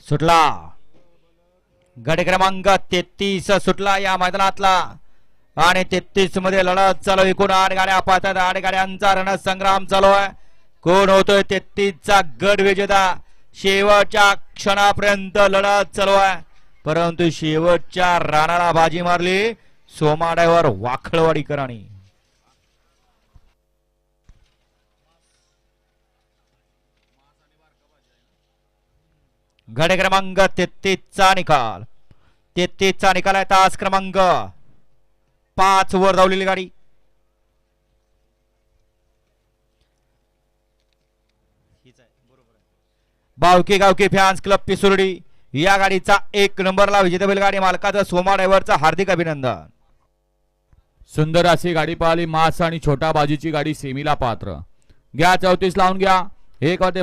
सुटला. गट क्रमांक तेहतीस सुटला या मैदानातला. आणि तेहतीसमध्ये लढत चालू एकूण आठ गाड्या पाहतात. आठ गाड्यांचा रणसंग्राम चालू आहे. कोण होतोय तेहतीस चा गट विजेता? शेवटच्या क्षणापर्यंत लढत चालू आहे. परंतु शेवटच्या राणाला बाजी मारली. सोमा ड्रायव्हर वाखळवाडीकरांनी घड क्रमांक तेहतीस चा निकाल. तेहतीस चा निकाल आहे तास क्रमांक पाच वर धावलेली गाडी. बावकी गावकी फॅन्स क्लब पिसुर्डी या गाडीचा एक नंबरला विजेता बैलगाडी मालकाचा सोमा ड्रायव्हरचा हार्दिक अभिनंदन. सुंदर अशी गाडी पाहिली मास आणि छोटा बाजूची गाडी सेमीला पात्र. घ्या चौतीस लावून घ्या. एक होते